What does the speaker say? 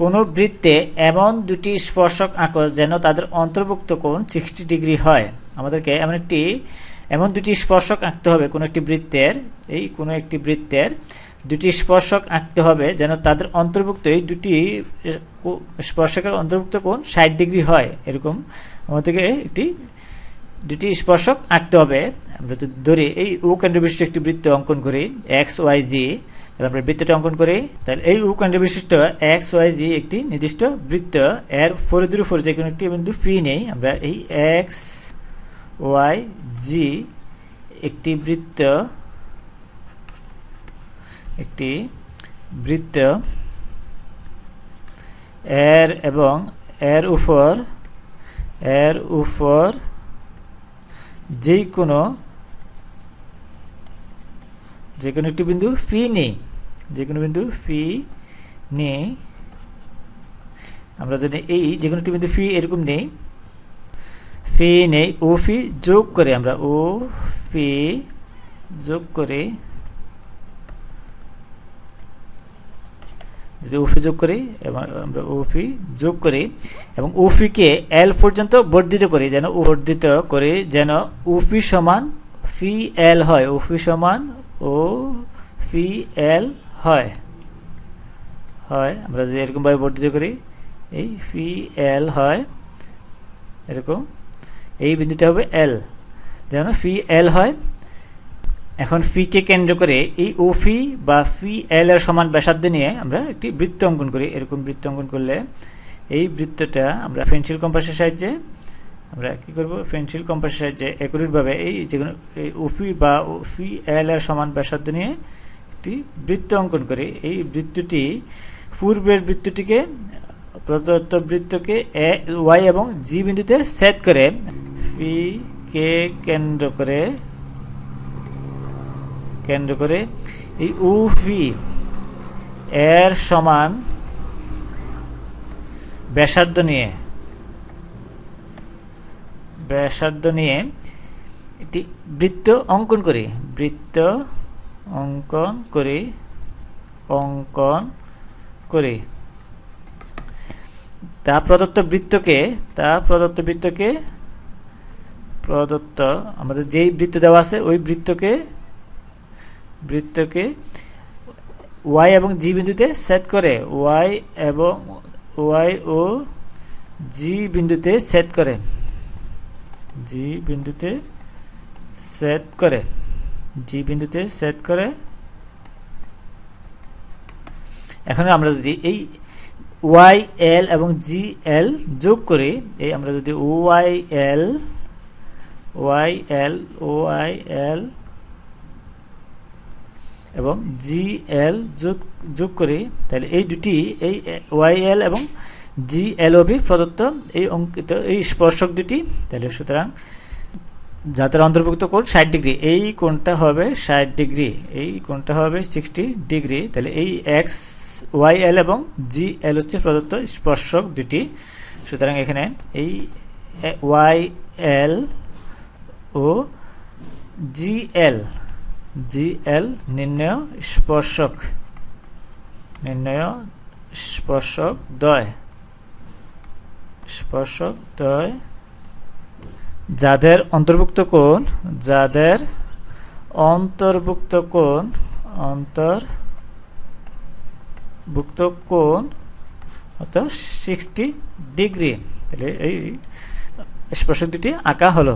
কোনো বৃত্তে এমন দুটি স্পর্শক আঁকো যেন তাদের অন্তর্ভুক্ত কোণ সিক্সটি ডিগ্রি হয়। আমাদেরকে এমন একটি, এমন দুটি স্পর্শক আঁকতে হবে কোনো একটি বৃত্তের, এই কোনো একটি বৃত্তের দুটি স্পর্শক আঁকতে হবে যেন তাদের অন্তর্ভুক্ত এই দুটি স্পর্শকের অন্তর্ভুক্ত কোণ ষাট ডিগ্রি হয়। এরকম আমাদেরকে একটি, দুটি স্পর্শক আঁকতে হবে। আমরা তো ধরি, এই ও কেন্দ্র বিশিষ্ট একটি বৃত্ত অঙ্কন করি, এক্স, ওয়াই, জি আমরা বৃত্তটা অঙ্কন করি। তাহলে এই ও কেন্দ্র বিশিষ্ট এক্স ওয়াই জি একটি নির্দিষ্ট বৃত্ত। এর ফরিদুর ফর যে কোনো একটি বিন্দু পি নেই। আমরা এই এক্স ওয়াই জি একটি বৃত্ত একটি বৃত্ত, এর এবং এর উপর এর উপর যে কোনো যে কোনো একটি বিন্দু ফি নেই। যে কোনো বিন্দু ফি নেই। আমরা যদি এই যে কোনো একটি বিন্দু ফি এরকম নেই ফি নেই ও ফি যোগ করে আমরা ও ফি যোগ করে যদি ওফি যোগ করি, এবং আমরা ওফি যোগ করি, এবং ওফিকে এল পর্যন্ত বর্ধিত করি, যেন বর্ধিত করে যেন ওফি সমান ফি এল হয়। ওফি সমান ও পি এল, হয়। হয়, আমরা যদি এরকমভাবে বর্ধিত করি, এই ফি, এল, হয়, এরকম, এই বিন্দুটা হবে এল। যেন ফি, এল হয়, এখন ফিকে কেন্দ্র করে এই ও ফি বা ফি, এল এর সমান ব্যাসার্ধ নিয়ে আমরা একটি বৃত্ত অঙ্কন করি। এরকম বৃত্ত অঙ্কন করলে এই বৃত্তটা আমরা পেন্সিল কম্পাসের সাহায্যে আমরা কী করব? পেন্সিল কম্পাসের সাহায্যে একরিতভাবে এই যে কোনো এই ওফি বা ফি এল এর সমান ব্যাসার্ধ নিয়ে একটি বৃত্ত অঙ্কন করি। এই বৃত্তটি পূর্বের বৃত্তটিকে, প্রদত্ত বৃত্তকে এ, ওয়াই এবং জি বিন্দুতে সেট করে, পি কে কেন্দ্র করে কেন্দ্র করে এই উফি এর সমান ব্যাসার্ধ নিয়ে ব্যাসার্ধ নিয়ে একটি বৃত্ত অঙ্কন করি। বৃত্ত অঙ্কন করি অঙ্কন করি। তা প্রদত্ত বৃত্তকে, তা প্রদত্ত বৃত্তকে, প্রদত্ত আমাদের যেই বৃত্ত দেওয়া আছে, ওই বৃত্তকে বৃত্তকে ওয়াই এবং জি বিন্দুতে সেট করে, ওয়াই এবং, ওয়াই ও জি বিন্দুতে সেট করে। জি বিন্দুতে সেট করে। জি বিন্দুতে সেট করে। এখন আমরা যদি এই ওয়াই এল এবং জি এল যোগ করি, এই আমরা যদি Y L Y L Y L এবং জি এল যোগ যোগ করি, তাহলে এই দুটি, এই ওয়াই এল এবং জি এল বি প্রদত্ত এই অঙ্কিত, এই স্পর্শক দুটি, তাহলে সুতরাং যাদের অন্তর্ভুক্ত কোণ ষাট ডিগ্রি, এই কোণটা হবে ষাট ডিগ্রি, এই কোণটা হবে সিক্সটি ডিগ্রি, তাহলে এই এক্স, ওয়াই এল এবং জি এল হচ্ছে প্রদত্ত স্পর্শক দুটি, সুতরাং এখানে এই ওয়াই এল ও জি এল জি এল নির্ণয় স্পর্শক নির্ণয় স্পর্শক দয়। স্পর্শক দ্বয় যাদের অন্তর্ভুক্ত কোণ, যাদের অন্তর্ভুক্ত কোণ অন্তর্ভুক্ত কোণ, অর্থাৎ সিক্সটি ডিগ্রি তাহলে এই স্পর্শক দুটি আঁকা হলো।